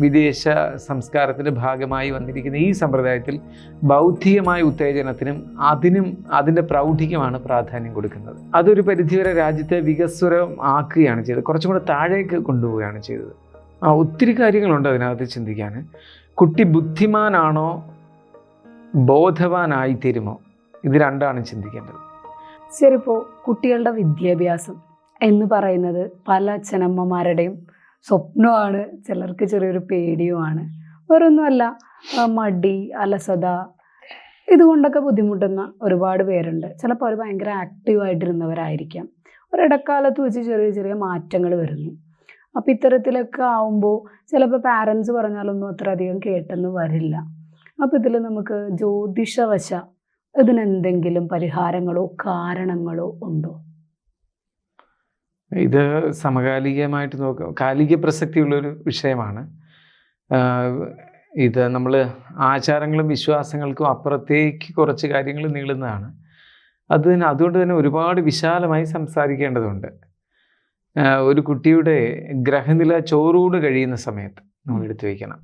വിദേശ സംസ്കാരത്തിന്റെ ഭാഗമായി വന്നിരിക്കുന്ന ഈ സമ്പ്രദായത്തിൽ ബൗദ്ധികമായ ഉത്തേജനത്തിനും അതിനും അതിന്റെ പ്രൗഢികമാണ് പ്രാധാന്യം കൊടുക്കുന്നത്. അതൊരു പരിധിവരെ രാജ്യത്തെ വികസ്വരം ആക്കുകയാണ് ചെയ്തത്. കുറച്ചും കൂടെ താഴേക്ക് കൊണ്ടുപോവുകയാണ് ചെയ്തത്. ആ ഒത്തിരി കാര്യങ്ങളുണ്ട് അതിനകത്ത് ചിന്തിക്കാൻ. കുട്ടി ബുദ്ധിമാനാണോ ബോധവാനായി തീരുമോ? ഇത് രണ്ടാണ് ചിന്തിക്കേണ്ടത്. ശരിപ്പോ കുട്ടികളുടെ വിദ്യാഭ്യാസം എന്ന് പറയുന്നത് പല അച്ഛനമ്മമാരുടെയും സ്വപ്നമാണ് ചിലർക്ക് ചെറിയൊരു പേടിയുമാണ്. വേറൊന്നുമല്ല മടി അലസത ഇതുകൊണ്ടൊക്കെ ബുദ്ധിമുട്ടുന്ന ഒരുപാട് പേരുണ്ട്. ചിലപ്പോൾ അവർ ഭയങ്കര ആക്റ്റീവായിട്ടിരുന്നവരായിരിക്കാം ഒരിടക്കാലത്ത് വെച്ച് ചെറിയ ചെറിയ മാറ്റങ്ങൾ വരുന്നു. അപ്പം ഇത്തരത്തിലൊക്കെ ആവുമ്പോൾ ചിലപ്പോൾ പാരൻസ് പറഞ്ഞാലൊന്നും അത്ര അധികം കേട്ടെന്ന് വരില്ല. അപ്പം ഇതിൽ നമുക്ക് ജ്യോതിഷവശ ഇതിനെന്തെങ്കിലും പരിഹാരങ്ങളോ കാരണങ്ങളോ ഉണ്ടോ? ഇത് സമകാലികമായിട്ട് നോക്കുക കാലിക പ്രസക്തിയുള്ളൊരു വിഷയമാണ്. ഇത് നമ്മൾ ആചാരങ്ങളും വിശ്വാസങ്ങൾക്കും അപ്പുറത്തേക്ക് കുറച്ച് കാര്യങ്ങൾ നീളുന്നതാണ്. അത് തന്നെ അതുകൊണ്ട് തന്നെ ഒരുപാട് വിശാലമായി സംസാരിക്കേണ്ടതുണ്ട്. ഒരു കുട്ടിയുടെ ഗ്രഹനില ചോറൂണ് കഴിയുന്ന സമയത്ത് നമ്മൾ എടുത്തു വയ്ക്കണം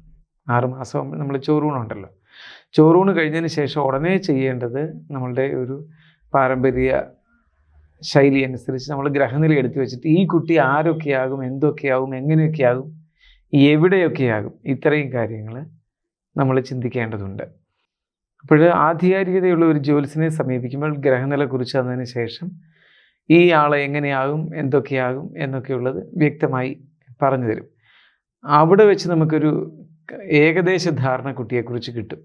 ആറുമാസം നമ്മൾ ചോറൂണുണ്ടല്ലോ ചോറൂണ് കഴിഞ്ഞതിന് ശേഷം ഉടനെ ചെയ്യേണ്ടത് നമ്മളുടെ ഒരു പാരമ്പര്യ ശൈലി അനുസരിച്ച് നമ്മൾ ഗ്രഹനില എടുത്തു വെച്ചിട്ട് ഈ കുട്ടി ആരൊക്കെയാകും എന്തൊക്കെയാകും എങ്ങനെയൊക്കെയാകും എവിടെയൊക്കെയാകും ഇത്രയും കാര്യങ്ങൾ നമ്മൾ ചിന്തിക്കേണ്ടതുണ്ട്. അപ്പോൾ ആധികാരികതയുള്ള ഒരു ജ്യോത്സ്യനെ സമീപിക്കുമ്പോൾ ഗ്രഹനില കുറിച്ച് തന്നതിന് ശേഷം ഈ ആളെ എങ്ങനെയാകും എന്തൊക്കെയാകും എന്നൊക്കെയുള്ളത് വ്യക്തമായി പറഞ്ഞു തരും. അവിടെ വെച്ച് നമുക്കൊരു ഏകദേശ ധാരണ കുട്ടിയെക്കുറിച്ച് കിട്ടും.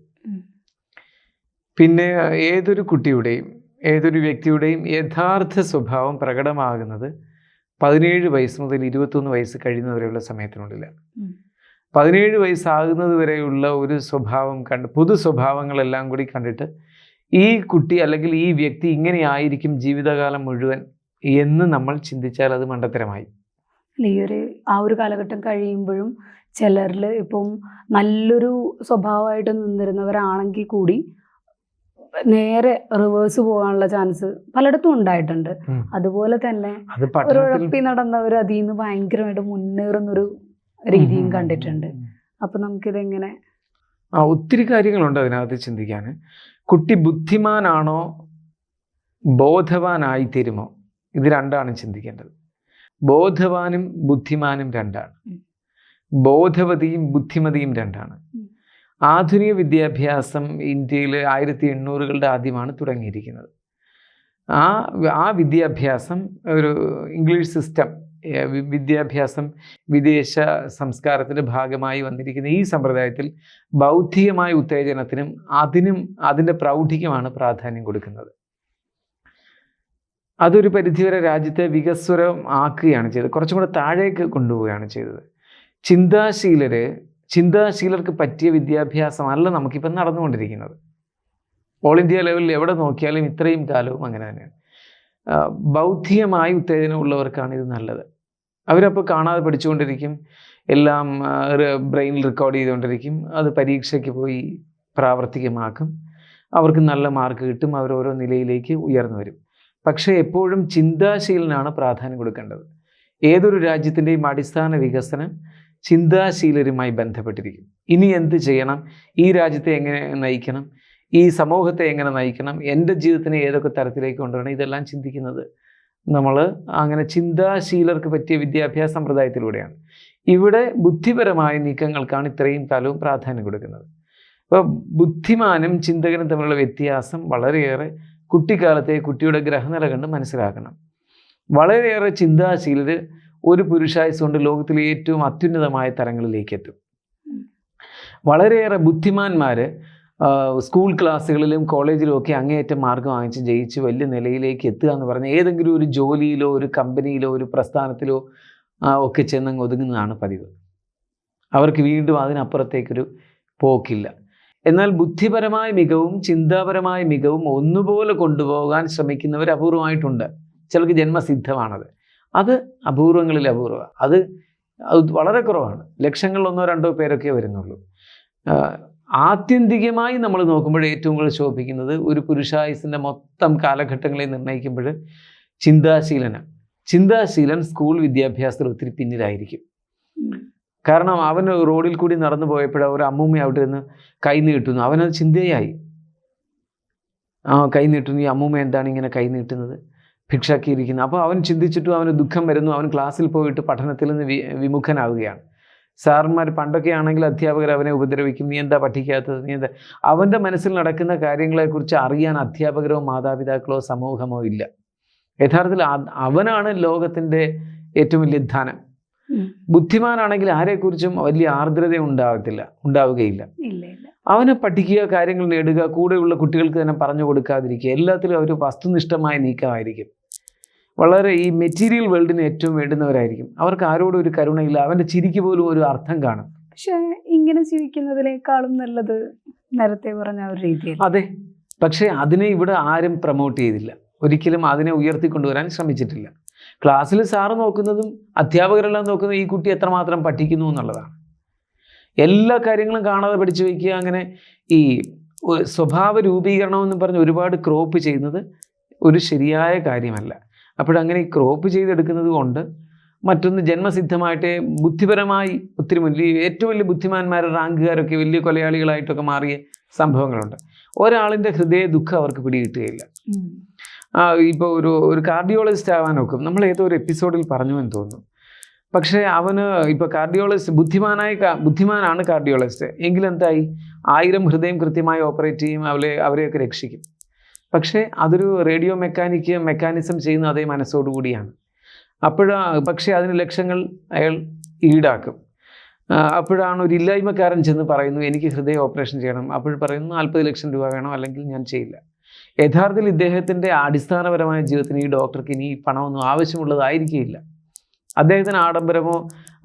പിന്നെ ഏതൊരു കുട്ടിയുടെയും ഏതൊരു വ്യക്തിയുടെയും യഥാർത്ഥ സ്വഭാവം പ്രകടമാകുന്നത് പതിനേഴ് വയസ്സ് മുതൽ ഇരുപത്തൊന്ന് വയസ്സ് കഴിയുന്നവരെയുള്ള സമയത്തിനുള്ളിലാണ്. പതിനേഴ് വയസ്സാകുന്നത് വരെയുള്ള ഒരു സ്വഭാവം കണ്ട് പൊതു സ്വഭാവങ്ങളെല്ലാം കൂടി കണ്ടിട്ട് ഈ കുട്ടി അല്ലെങ്കിൽ ഈ വ്യക്തി ഇങ്ങനെയായിരിക്കും ജീവിതകാലം മുഴുവൻ എന്ന് നമ്മൾ ചിന്തിച്ചാൽ അത് മണ്ടത്തരമായി അല്ല, ഈ ഒരു ആ ഒരു കാലഘട്ടം കഴിയുമ്പോഴും ചിലരിൽ ഇപ്പം നല്ലൊരു സ്വഭാവമായിട്ട് നിന്നിരുന്നവരാണെങ്കിൽ കൂടി നേരെ റിവേഴ്സ് പോകാനുള്ള ചാൻസ് പലയിടത്തും ഉണ്ടായിട്ടുണ്ട്. അതുപോലെ തന്നെ ഒരു ഉഴപ്പി നടന്നവർ അതിൽ നിന്ന് ഭയങ്കരമായിട്ട് മുന്നേറുന്നൊരു രീതിയും കണ്ടിട്ടുണ്ട്. അപ്പൊ നമുക്കിതെങ്ങനെ ആ ഒത്തിരി കാര്യങ്ങളുണ്ട് അതിനകത്ത് ചിന്തിക്കാൻ. കുട്ടി ബുദ്ധിമാനാണോ? ബോധവാനായി തീരുമോ ഇത് രണ്ടാണ് ചിന്തിക്കേണ്ടത്. ബോധവാനും ബുദ്ധിമാനും രണ്ടാണ്. ബോധവതിയും ബുദ്ധിമതിയും രണ്ടാണ്. ആധുനിക വിദ്യാഭ്യാസം ഇന്ത്യയിൽ ആയിരത്തി എണ്ണൂറുകളുടെ ആദ്യമാണ് തുടങ്ങിയിരിക്കുന്നത്. ആ ആ വിദ്യാഭ്യാസം ഒരു ഇംഗ്ലീഷ് സിസ്റ്റം വിദ്യാഭ്യാസം വിദേശ സംസ്കാരത്തിന്റെ ഭാഗമായി വന്നിരിക്കുന്ന ഈ സമ്പ്രദായത്തിൽ ബൗദ്ധികമായ ഉത്തേജനത്തിനും അതിനും അതിന്റെ പ്രൗഢികമാണ് പ്രാധാന്യം കൊടുക്കുന്നത്. അതൊരു പരിധിവരെ രാജ്യത്തെ വികസ്വരം ആക്കുകയാണ് ചെയ്തത്. കുറച്ചും കൂടെ താഴേക്ക് കൊണ്ടുപോവുകയാണ് ചെയ്തത്. ചിന്താശീലര് ചിന്താശീലർക്ക് പറ്റിയ വിദ്യാഭ്യാസമല്ല നമുക്കിപ്പം നടന്നുകൊണ്ടിരിക്കുന്നത്. ഓൾ ഇന്ത്യ ലെവലിൽ എവിടെ നോക്കിയാലും ഇത്രയും കാലവും അങ്ങനെ തന്നെയാണ്. ബൗദ്ധികമായി ഉത്തേജനം ഉള്ളവർക്കാണ് ഇത് നല്ലത്. അവരപ്പോൾ കാണാതെ പഠിച്ചുകൊണ്ടിരിക്കും. എല്ലാം ബ്രെയിനിൽ റെക്കോർഡ് ചെയ്തുകൊണ്ടിരിക്കും. അത് പരീക്ഷയ്ക്ക് പോയി പ്രാവർത്തികമാക്കും. അവർക്ക് നല്ല മാർക്ക് കിട്ടും. അവർ ഓരോ നിലയിലേക്ക് ഉയർന്നു വരും. പക്ഷേ എപ്പോഴും ചിന്താശീലനാണ് പ്രാധാന്യം കൊടുക്കേണ്ടത്. ഏതൊരു രാജ്യത്തിന്റെയും അടിസ്ഥാന വികസനം ചിന്താശീലരുമായി ബന്ധപ്പെട്ടിരിക്കും. ഇനി എന്ത് ചെയ്യണം? ഈ രാജ്യത്തെ എങ്ങനെ നയിക്കണം? ഈ സമൂഹത്തെ എങ്ങനെ നയിക്കണം? എന്റെ ജീവിതത്തിനെ ഏതൊക്കെ തരത്തിലേക്ക് കൊണ്ടുവരണം? ഇതെല്ലാം ചിന്തിക്കുന്നത് നമ്മൾ അങ്ങനെ ചിന്താശീലർക്ക് പറ്റിയ വിദ്യാഭ്യാസ സമ്പ്രദായത്തിലൂടെയാണ്. ഇവിടെ ബുദ്ധിപരമായ നീക്കങ്ങൾക്കാണ് ഇത്രയും കാലവും പ്രാധാന്യം കൊടുക്കുന്നത്. അപ്പോൾ ബുദ്ധിമാനും ചിന്തകനും തമ്മിലുള്ള വ്യത്യാസം വളരെയേറെ കുട്ടിക്കാലത്തെ കുട്ടിയുടെ ഗ്രഹനില കണ്ട് മനസ്സിലാക്കണം. വളരെയേറെ ചിന്താശീലർ ഒരു പുരുഷായുസ് കൊണ്ട് ലോകത്തിലെ ഏറ്റവും അത്യുന്നതമായ തലങ്ങളിലേക്ക് എത്തും വളരെയേറെ ബുദ്ധിമാന്മാർ സ്കൂൾ ക്ലാസ്സുകളിലും കോളേജിലും ഒക്കെ അങ്ങേയറ്റം മാർക്ക് വാങ്ങിച്ച് ജയിച്ച് വലിയ നിലയിലേക്ക് എത്തുക എന്ന് പറഞ്ഞാൽ ഏതെങ്കിലും ഒരു ജോലിയിലോ ഒരു കമ്പനിയിലോ ഒരു പ്രസ്ഥാനത്തിലോ ഒക്കെ ചെന്നങ്ങ് ഒതുങ്ങുന്നതാണ് പതിവ്. അവർക്ക് വീണ്ടും അതിനപ്പുറത്തേക്കൊരു പോക്കില്ല. എന്നാൽ ബുദ്ധിപരമായ മികവും ചിന്താപരമായ മികവും ഒന്നുപോലെ കൊണ്ടുപോകാൻ ശ്രമിക്കുന്നവർ അപൂർവമായിട്ടുണ്ട്. ചിലർക്ക് ജന്മസിദ്ധമാണത്. അത് അപൂർവങ്ങളിൽ അപൂർവ. അത് അത് വളരെ കുറവാണ്. ലക്ഷങ്ങളിലൊന്നോ രണ്ടോ പേരൊക്കെ വരുന്നുള്ളൂ. ആത്യന്തികമായി നമ്മൾ നോക്കുമ്പോൾ ഏറ്റവും കൂടുതൽ ശോഭിക്കുന്നത് ഒരു പുരുഷായുസിന്റെ മൊത്തം കാലഘട്ടങ്ങളെ നിർണയിക്കുമ്പോൾ ചിന്താശീലനാണ് ചിന്താശീലൻ സ്കൂൾ വിദ്യാഭ്യാസത്തിൽ ഒത്തിരി പിന്നിലായിരിക്കും. കാരണം അവൻ റോഡിൽ കൂടി നടന്നു പോയപ്പോൾ ഒരു അമ്മൂമ്മ അവിടെ നിന്ന് കൈ നീട്ടുന്നു. അവനത് ചിന്തയായി. ആ കൈ നീട്ടുന്നു. ഈ അമ്മൂമ്മ എന്താണ് ഇങ്ങനെ കൈ നീട്ടുന്നത്? ഭിക്ഷാക്കിയിരിക്കുന്നത് അപ്പോൾ അവൻ ചിന്തിച്ചിട്ടും അവന് ദുഃഖം വരുന്നു. അവൻ ക്ലാസ്സിൽ പോയിട്ട് പഠനത്തിൽ നിന്ന് വി വിമുഖനാവുകയാണ്. സാറന്മാർ പണ്ടൊക്കെ ആണെങ്കിൽ അധ്യാപകർ അവനെ ഉപദ്രവിക്കും. നീ എന്താ പഠിക്കാത്തത് നീ എന്താ? അവന്റെ മനസ്സിൽ നടക്കുന്ന കാര്യങ്ങളെക്കുറിച്ച് അറിയാൻ അധ്യാപകരോ മാതാപിതാക്കളോ സമൂഹമോ ഇല്ല. യഥാർത്ഥത്തിൽ അവനാണ് ലോകത്തിന്റെ ഏറ്റവും വലിയ ധനം. ബുദ്ധിമാനാണെങ്കിൽ ആരെക്കുറിച്ചും വലിയ ആർദ്രത ഉണ്ടാകത്തില്ല ഉണ്ടാവുകയില്ല. അവനെ പഠിക്കുക കാര്യങ്ങൾ നേടുക കൂടെയുള്ള കുട്ടികൾക്ക് തന്നെ പറഞ്ഞു കൊടുക്കാതിരിക്കുക എല്ലാത്തിലും അവർ വസ്തുനിഷ്ഠമായ നീക്കമായിരിക്കും. വളരെ ഈ മെറ്റീരിയൽ വേൾഡിന് ഏറ്റവും വേണ്ടുന്നവരായിരിക്കും. അവർക്ക് ആരോടും ഒരു കരുണയില്ല. അവന്റെ ചിരിക്ക് പോലും ഒരു അർത്ഥം കാണും. പക്ഷേ ഇങ്ങനെ ജീവിക്കുന്നതിനേക്കാളും നല്ലത് നേരത്തെ പറഞ്ഞ ഒരു രീതി അതെ. പക്ഷേ അതിനെ ഇവിടെ ആരും പ്രൊമോട്ട് ചെയ്തില്ല. ഒരിക്കലും അതിനെ ഉയർത്തിക്കൊണ്ടുവരാൻ ശ്രമിച്ചിട്ടില്ല. ക്ലാസ്സിൽ സാറ് നോക്കുന്നതും അധ്യാപകരെല്ലാം നോക്കുന്നതും ഈ കുട്ടി എത്രമാത്രം പഠിക്കുന്നു എന്നുള്ളതാണ്. എല്ലാ കാര്യങ്ങളും കാണാതെ പഠിച്ചു വയ്ക്കുക അങ്ങനെ ഈ സ്വഭാവ രൂപീകരണം എന്ന് പറഞ്ഞ് ഒരുപാട് ക്രോപ്പ് ചെയ്യുന്നത് ഒരു ശരിയായ കാര്യമല്ല. അപ്പോഴങ്ങനെ ഈ ക്രോപ്പ് ചെയ്തെടുക്കുന്നത് കൊണ്ട് മറ്റൊന്ന് ജന്മസിദ്ധമായിട്ട് ബുദ്ധിപരമായി ഒത്തിരി വലിയ ഏറ്റവും വലിയ ബുദ്ധിമാന്മാരുടെ റാങ്കുകാരൊക്കെ വലിയ കൊലയാളികളായിട്ടൊക്കെ മാറിയ സംഭവങ്ങളുണ്ട്. ഒരാളിന്റെ ഹൃദയ ദുഃഖം അവർക്ക് പിടികിട്ടുകയില്ല. ഇപ്പോൾ ഒരു ഒരു കാർഡിയോളജിസ്റ്റ് ആവാൻ നോക്കും നമ്മൾ ഏതോ ഒരു എപ്പിസോഡിൽ പറഞ്ഞു എന്ന് തോന്നുന്നു. പക്ഷേ അവന് ഇപ്പോൾ കാർഡിയോളജിസ്റ്റ് ബുദ്ധിമാനായ ബുദ്ധിമാനാണ് കാർഡിയോളജിസ്റ്റ് എങ്കിലെന്തായി? ആയിരം ഹൃദയം കൃത്യമായി ഓപ്പറേറ്റ് ചെയ്യും അവരെ അവരെയൊക്കെ രക്ഷിക്കും. പക്ഷേ അതൊരു റേഡിയോ മെക്കാനിക്ക് മെക്കാനിസം ചെയ്യുന്ന അതേ മനസ്സോടുകൂടിയാണ് അപ്പോഴാ പക്ഷേ അതിന് ലക്ഷങ്ങൾ അയാൾ ഈടാക്കും. അപ്പോഴാണ് ഒരു ഇല്ലായ്മക്കാരൻ ചെന്ന് പറയുന്നു എനിക്ക് ഹൃദയ ഓപ്പറേഷൻ ചെയ്യണം. അപ്പോൾ പറയുന്നു നാൽപ്പത് ലക്ഷം രൂപ വേണം? അല്ലെങ്കിൽ ഞാൻ ചെയ്യില്ല. യഥാർത്ഥത്തിൽ ഇദ്ദേഹത്തിന്റെ അടിസ്ഥാനപരമായ ജീവിതത്തിന് ഈ ഡോക്ടർക്ക് ഇനി പണമൊന്നും ആവശ്യമുള്ളതായിരിക്കില്ല അദ്ദേഹത്തിന് ആഡംബരമോ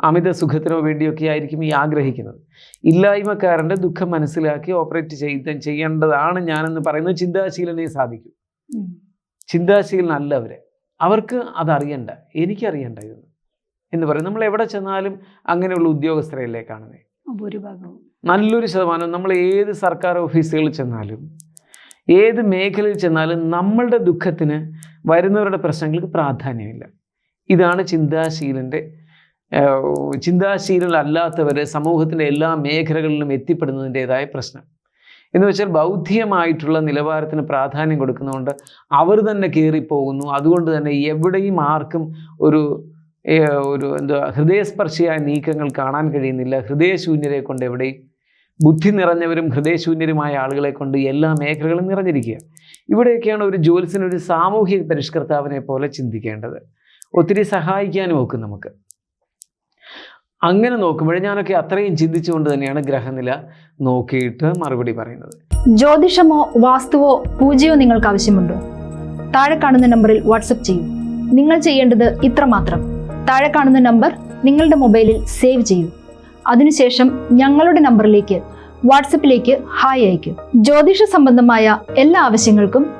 അമിത സുഖത്തിനോ വേണ്ടിയൊക്കെ ആയിരിക്കും ഈ ആഗ്രഹിക്കുന്നത്. ഇല്ലായ്മക്കാരന്റെ ദുഃഖം മനസ്സിലാക്കി ഓപ്പറേറ്റ് ചെയ്ത് ചെയ്യേണ്ടതാണ് ഞാനെന്ന് പറയുന്നത് ചിന്താശീലനെ സാധിക്കും. ചിന്താശീലനല്ല അവരെ അവർക്ക് അതറിയണ്ട. എനിക്കറിയണ്ട ഇതൊന്നും. എന്ന് പറയും. നമ്മൾ എവിടെ ചെന്നാലും അങ്ങനെയുള്ള ഉദ്യോഗസ്ഥരല്ലേ കാണുന്നത് ഭൂരിഭാഗവും. നല്ലൊരു ശതമാനം നമ്മൾ ഏത് സർക്കാർ ഓഫീസുകളിൽ ചെന്നാലും ഏത് മേഖലയിൽ ചെന്നാലും നമ്മളുടെ ദുഃഖത്തിന് വരുന്നവരുടെ പ്രശ്നങ്ങൾക്ക് പ്രാധാന്യമില്ല. ഇതാണ് ചിന്താശീലന്റെ ചിന്താശീലനല്ലാത്തവർ സമൂഹത്തിന്റെ എല്ലാ മേഖലകളിലും എത്തിപ്പെടുന്നതിന്റെതായ പ്രശ്നം. എന്ന് വെച്ചാൽ ബൗദ്ധികമായിട്ടുള്ള നിലവാരത്തിന് പ്രാധാന്യം കൊടുക്കുന്നതുകൊണ്ട് അവർ തന്നെ കയറിപ്പോകുന്നു. അതുകൊണ്ട് തന്നെ എവിടെയും ആർക്കും ഒരു ഒരു എന്താ ഹൃദയസ്പർശിയായ നീക്കങ്ങൾ കാണാൻ കഴിയുന്നില്ല. ഹൃദയശൂന്യരെ കൊണ്ട് എവിടെയും ബുദ്ധി നിറഞ്ഞവരും ഹൃദയശൂന്യരുമായ ആളുകളെ കൊണ്ട് എല്ലാ മേഖലകളും നിറഞ്ഞിരിക്കുക ഇവിടെയൊക്കെയാണ് ഒരു ജോലിസിന് ഒരു സാമൂഹിക പരിഷ്കർത്താവിനെ പോലെ ചിന്തിക്കേണ്ടത്. ഒത്തിരി സഹായിക്കാനും ഒക്കെ നമുക്ക്. അങ്ങനെ നോക്കുമ്പോൾ ഞാനൊക്കെ അത്രയും ചിന്തിച്ചുകൊണ്ട് തന്നെയാണ് ഗ്രഹനില നോക്കിയിട്ട് മറുപടി പറയുന്നത്. ജ്യോതിഷമോ വാസ്തുവോ പൂജയോ നിങ്ങൾക്ക് ആവശ്യമുണ്ടോ? താഴെ കാണുന്ന നമ്പറിൽ വാട്സപ്പ് ചെയ്യൂ. നിങ്ങൾ ചെയ്യേണ്ടത് ഇത്രമാത്രം താഴെ കാണുന്ന നമ്പർ നിങ്ങളുടെ മൊബൈലിൽ സേവ് ചെയ്യൂ. അതിനുശേഷം ഞങ്ങളുടെ നമ്പറിലേക്ക് വാട്സപ്പിലേക്ക് ഹായ് അയക്കും ജ്യോതിഷ സംബന്ധമായ എല്ലാ ആവശ്യങ്ങൾക്കും